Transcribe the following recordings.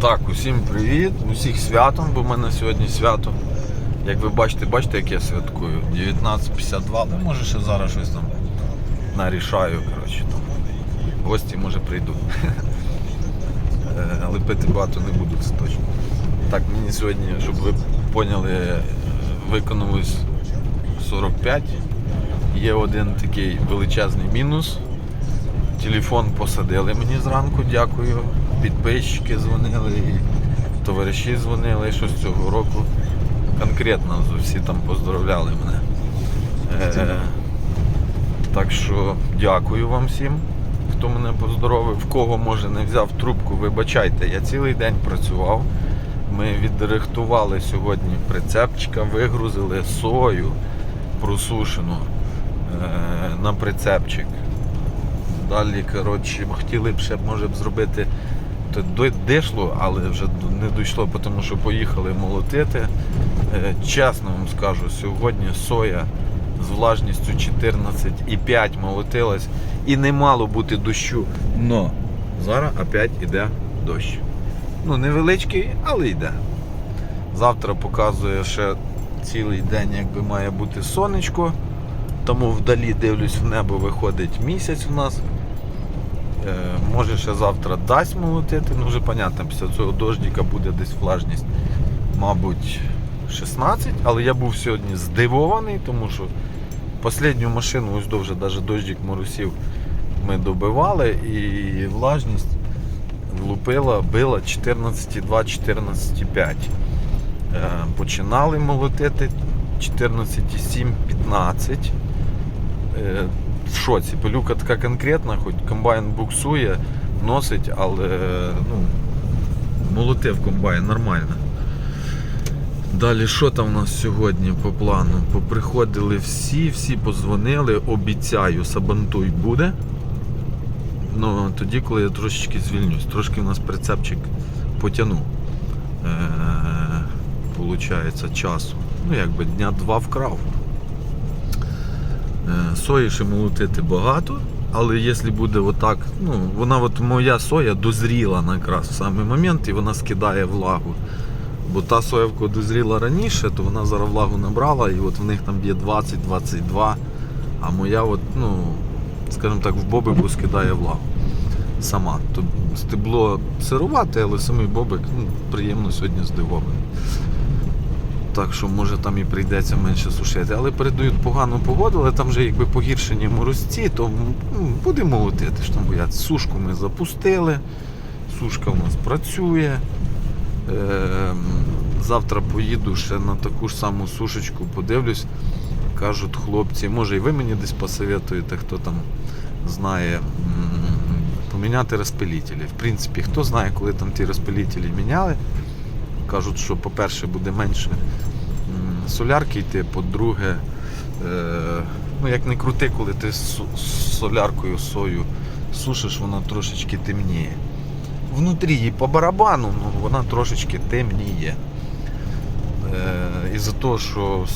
Так, усім привіт, усіх святом, бо в мене сьогодні свято. Як ви бачите, бачите, як я святкую? 19.52, ну може ще зараз щось там нарішаю, коротше. Там. Гості може прийдуть. Е, Але пити багато не буду, це точно. Так, мені сьогодні, щоб ви поняли, е, виконалось 45. Є один такий величезний мінус. Телефон посадили мені зранку, дякую. Підписчики дзвонили, і товариші дзвонили, що з цього року. Конкретно всі там поздравляли мене. Е, так що дякую вам всім, хто мене поздоровив. В кого може не взяв трубку, вибачайте, я цілий день працював. Ми відрихтували сьогодні прицепчика, вигрузили сою просушену е, на прицепчик. Далі, коротше, хотіли б ще може б зробити дійшло, але вже не дійшло, тому що поїхали молотити. Е, Чесно вам скажу, сьогодні соя з влажністю 14,5 молотилась і не мало бути дощу. Но зараз опять іде дощ. Ну, невеличкий, але йде. Завтра показує ще цілий день, якби має бути сонечко. Тому вдалі дивлюсь в небо, виходить місяць у нас. Е, може ще завтра дасть молотити, ну вже понятно, після цього дождика буде десь влажність, мабуть, 16, але я був сьогодні здивований, тому що останню машину, ось довже навіть дождик моросів, ми добивали і влажність влупила, била 14,2, 14,5. Е, Починали молотити 14,7, 15 е, в шоці. Пилюка така конкретна, хоч комбайн буксує, носить, але ну, молотив комбайн нормально. Далі, що там у нас сьогодні по плану? Поприходили всі, всі позвонили, обіцяю, сабантуй буде. Ну, тоді, коли я трошечки звільнюсь, трошки у нас прицепчик потягнув. Е, Получається часу. Ну, якби дня два вкрав. Е, Сої ще молотити багато, але якщо буде отак, ну, вона от моя соя дозріла якраз в самий момент і вона скидає влагу. Бо та соя, дозріла раніше, то вона зараз влагу набрала, і от в них там є 20-22, а моя, от, ну, скажімо так, в бобику скидає влагу сама. То стебло сирувате, але самий бобик ну, приємно сьогодні здивований. Так що може там і прийдеться менше сушити. Але передають погану погоду, але там вже якби погіршені морозці, то ну, будемо молотити, що там бояться. Сушку ми запустили, сушка у нас працює. Ем, Завтра поїду ще на таку ж саму сушечку, подивлюсь. Кажуть хлопці, може і ви мені десь посоветуєте, хто там знає, поміняти розпилітелі. В принципі, хто знає, коли там ті розпилітелі міняли. Кажуть, що по-перше буде менше солярки йти, по-друге, е, ну як не крути, коли ти з соляркою сою сушиш, вона трошечки темніє. Внутрі її по барабану, ну, вона трошечки темніє. Е, із-за того, що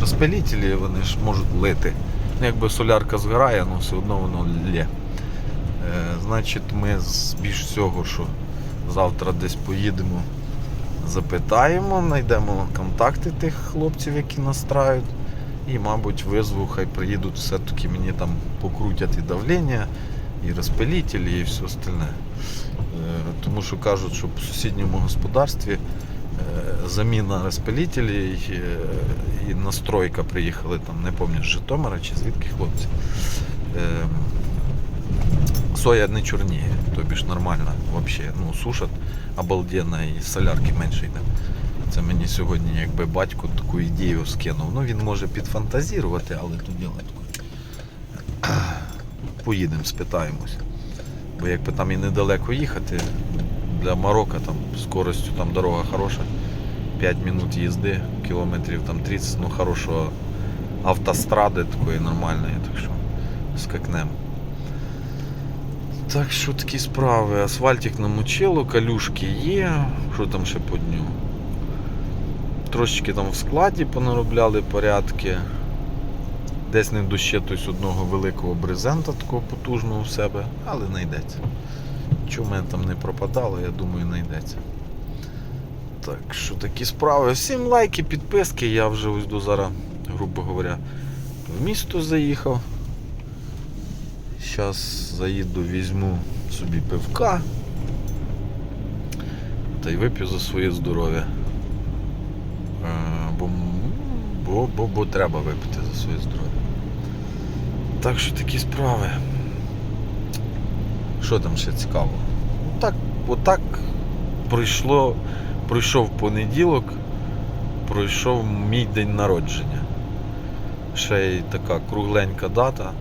розпилітелі вони ж можуть лити. Ну, якби солярка згорає, але все одно воно лє. Е, значить, ми з більш всього, що завтра десь поїдемо, запитаємо, знайдемо контакти тих хлопців, які настраюють. І, мабуть, визву, хай приїдуть, все-таки мені там покрутять і давлення, і розпилітелі, і все остальне. Е, Тому що кажуть, що по сусідньому господарстві е, заміна розпилітелів е, і настройка приїхали там, не пам'ятаю, з Житомира чи звідки хлопці. Соя не чорніє, тобі ж нормально взагалі. Ну, сушать обалденно і солярки менше йде. Це мені сьогодні якби батько таку ідею скинув. Ну він може підфантазірувати, але тут діло таке. Поїдемо, спитаємось. Бо якби там і недалеко їхати, для Марокко там скоростю там дорога хороша. 5 минут їзди, кілометрів там 30, ну хорошого автостради такої нормальної, так що скакнемо. Так що такі справи. Асфальтик намочило, калюшки є. Що там ще по дню? Трошечки там в складі понаробляли порядки. Десь не дощетусь одного великого брезента такого потужного в себе, але знайдеться. в мене там не пропадало, я думаю, знайдеться. Так що такі справи. Всім лайки, підписки. Я вже ось до зараз, грубо говоря, в місто заїхав. Зараз заїду, візьму собі пивка. Та й вип'ю за своє здоров'я. Е, Бо, бо, бо, бо треба випити за своє здоров'я. Так що такі справи. Що там ще цікаво? Так, отак пройшло, пройшов понеділок, пройшов мій день народження. Ще й така кругленька дата,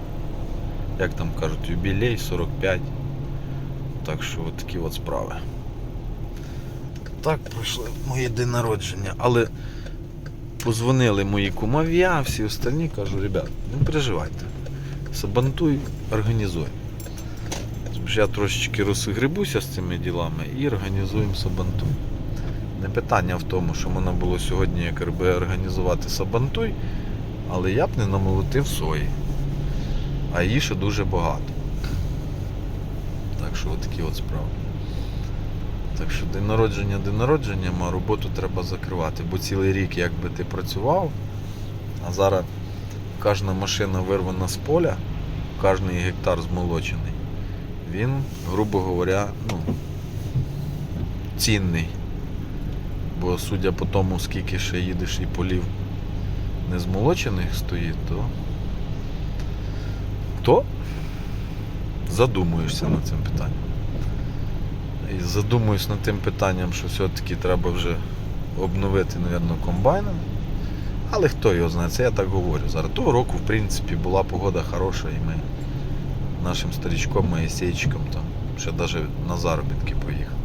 як там кажуть, юбілей 45. Так що от такі от справи. Так пройшло моє день народження. Але позвонили мої кумов'я, всі остальні кажу, ребят, не переживайте. Сабантуй, організуй. Що я трошечки розгребуся з цими ділами і організуємо Сабантуй. Не питання в тому, що можна було сьогодні якби організувати Сабантуй, але я б не намолотив сої. А її ще дуже багато. Так що отакі от справи. Так що день народження день народженням, а роботу треба закривати, бо цілий рік якби ти працював, а зараз кожна машина вирвана з поля, кожен гектар змолочений, він, грубо говоря, ну, цінний. Бо судя по тому, скільки ще їдеш і полів незмолочених стоїть, то, то задумуєшся над цим питанням. І задумуюсь над тим питанням, що все-таки треба вже обновити, мабуть, комбайном. Але хто його знає, це я так говорю. Зараз того року, в принципі, була погода хороша, і ми нашим старічком, Моїсейчиком там ще навіть на заробітки поїхали.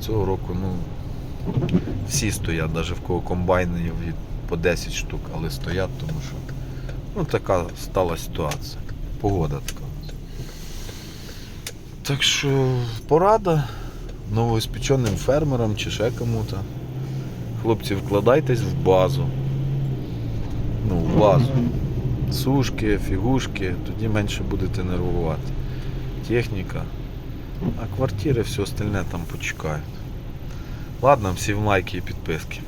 Цього року, ну, всі стоять, навіть в кого комбайнів по 10 штук, але стоять, тому що ну, така стала ситуація. Погода така. Так що порада новоіспеченим фермерам чи ще кому-то. Хлопці, вкладайтесь в базу. Ну, в базу. Сушки, фігушки, тоді менше будете нервувати. Техніка. А квартири, все остальне там почекають. Ладно, всім лайки і підписки.